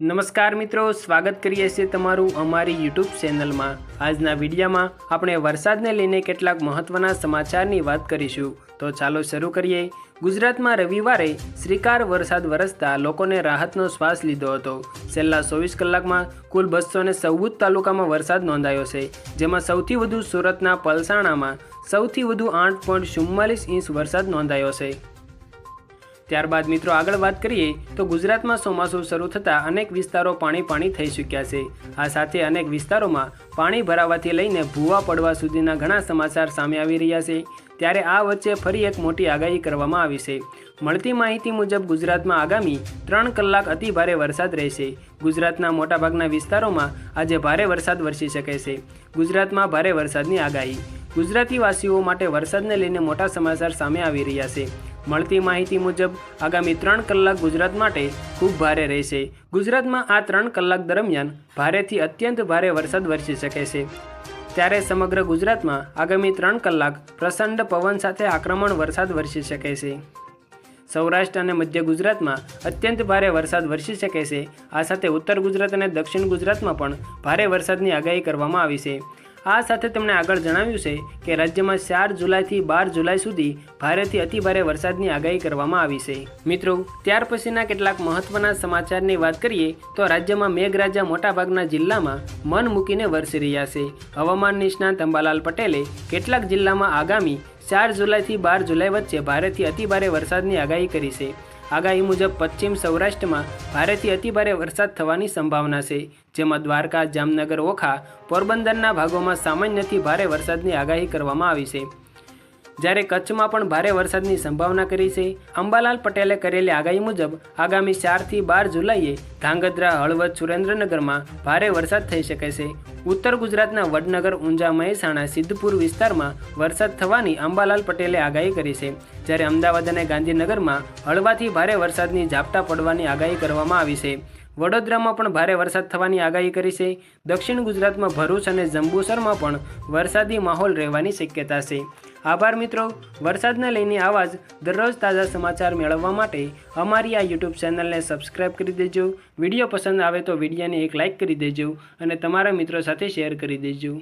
નમસ્કાર મિત્રો, સ્વાગત કરીએ છીએ તમારું અમારી યુટ્યુબ ચેનલમાં. આજના વિડીયામાં આપણે વરસાદને લઈને કેટલાક મહત્ત્વના સમાચારની વાત કરીશું. તો ચાલો શરૂ કરીએ. ગુજરાતમાં રવિવારે શ્રીકાર વરસાદ વરસતા લોકોને રાહતનો શ્વાસ લીધો હતો. છેલ્લા ચોવીસ કલાકમાં કુલ બસો ને ચૌદ તાલુકામાં વરસાદ નોંધાયો છે, જેમાં સૌથી વધુ સુરતના પલસાણામાં સૌથી વધુ આઠ પોઈન્ટ ચુમ્માલીસ ઇંચ વરસાદ નોંધાયો છે. ત્યારબાદ મિત્રો આગળ વાત કરીએ તો ગુજરાતમાં ચોમાસું શરૂ થતાં અનેક વિસ્તારો પાણી પાણી થઈ ચૂક્યા છે. આ સાથે અનેક વિસ્તારોમાં પાણી ભરાવાથી લઈને ભૂવા પડવા સુધીના ઘણા સમાચાર સામે આવી રહ્યા છે. ત્યારે આ વચ્ચે ફરી એક મોટી આગાહી કરવામાં આવી છે. મળતી માહિતી મુજબ ગુજરાતમાં આગામી ત્રણ કલાક અતિ ભારે વરસાદ રહેશે. ગુજરાતના મોટાભાગના વિસ્તારોમાં આજે ભારે વરસાદ વરસી શકે છે. ગુજરાતમાં ભારે વરસાદની આગાહી. ગુજરાતી વાસીઓ માટે વરસાદને લઈને મોટા સમાચાર સામે આવી રહ્યા છે. મળતી માહિતી મુજબ આગામી ત્રણ કલાક ગુજરાત માટે ખૂબ ભારે રહેશે. ગુજરાતમાં આ ત્રણ કલાક દરમિયાન ભારેથી અત્યંત ભારે વરસાદ વરસી શકે છે. ત્યારે સમગ્ર ગુજરાતમાં આગામી ત્રણ કલાક પ્રચંડ પવન સાથે આક્રમણ વરસાદ વરસી શકે છે. સૌરાષ્ટ્ર અને મધ્ય ગુજરાતમાં અત્યંત ભારે વરસાદ વરસી શકે છે. આ સાથે ઉત્તર ગુજરાત અને દક્ષિણ ગુજરાતમાં પણ ભારે વરસાદની આગાહી કરવામાં આવી છે. આ સાથે તેમણે આગળ જણાવ્યું છે કે રાજ્યમાં ચાર જુલાઈથી બાર જુલાઈ સુધી ભારેથી અતિભારે વરસાદની આગાહી કરવામાં આવી છે. મિત્રો, ત્યાર પછીના કેટલાક મહત્વના સમાચારની વાત કરીએ તો રાજ્યમાં મેઘરાજા મોટાભાગના જિલ્લામાં મન મૂકીને વરસી રહ્યા છે. હવામાન નિષ્ણાત અંબાલાલ પટેલે કેટલાક જિલ્લામાં આગામી ચાર જુલાઈથી બાર જુલાઈ વચ્ચે ભારેથી અતિભારે વરસાદની આગાહી કરી છે. આગાહી મુજબ પશ્ચિમ સૌરાષ્ટ્રમાં ભારેથી અતિભારે વરસાદ થવાની સંભાવના છે, જેમાં દ્વારકા, જામનગર, ઓખા પોરબંદરના ભાગોમાં સામાન્યથી ભારે વરસાદની આગાહી કરવામાં આવી છે. જ્યારે કચ્છમાં પણ ભારે વરસાદની સંભાવના કરી છે. અંબાલાલ પટેલે કરેલી આગાહી મુજબ, આગામી ચારથી બાર જુલાઈએ ધાંગધ્રા, હળવદ, સુરેન્દ્રનગરમાં ભારે વરસાદ થઈ શકે છે. ઉત્તર ગુજરાતના વડનગર, ઊંઝા, મહેસાણા, સિદ્ધપુર વિસ્તારમાં વરસાદ થવાની અંબાલાલ પટેલે આગાહી કરી છે. જ્યારે અમદાવાદ અને ગાંધીનગરમાં હળવાથી ભારે વરસાદની ઝાપટા પડવાની આગાહી કરવામાં આવી છે. વડોદરામાં પણ ભારે વરસાદ થવાની આગાહી કરી છે. દક્ષિણ ગુજરાતમાં ભરૂચ અને જંબુસરમાં પણ વરસાદી માહોલ રહેવાની શક્યતા છે. આભાર મિત્રો. વરસાદને લઈને આવા જ દરરોજ તાજા સમાચાર મેળવવા માટે અમારી આ યુટ્યુબ ચેનલને સબસ્ક્રાઈબ કરી દેજો. વીડિયો પસંદ આવે તો વિડીયોને એક લાઇક કરી દેજો અને તમારા મિત્રો સાથે શેર કરી દેજો.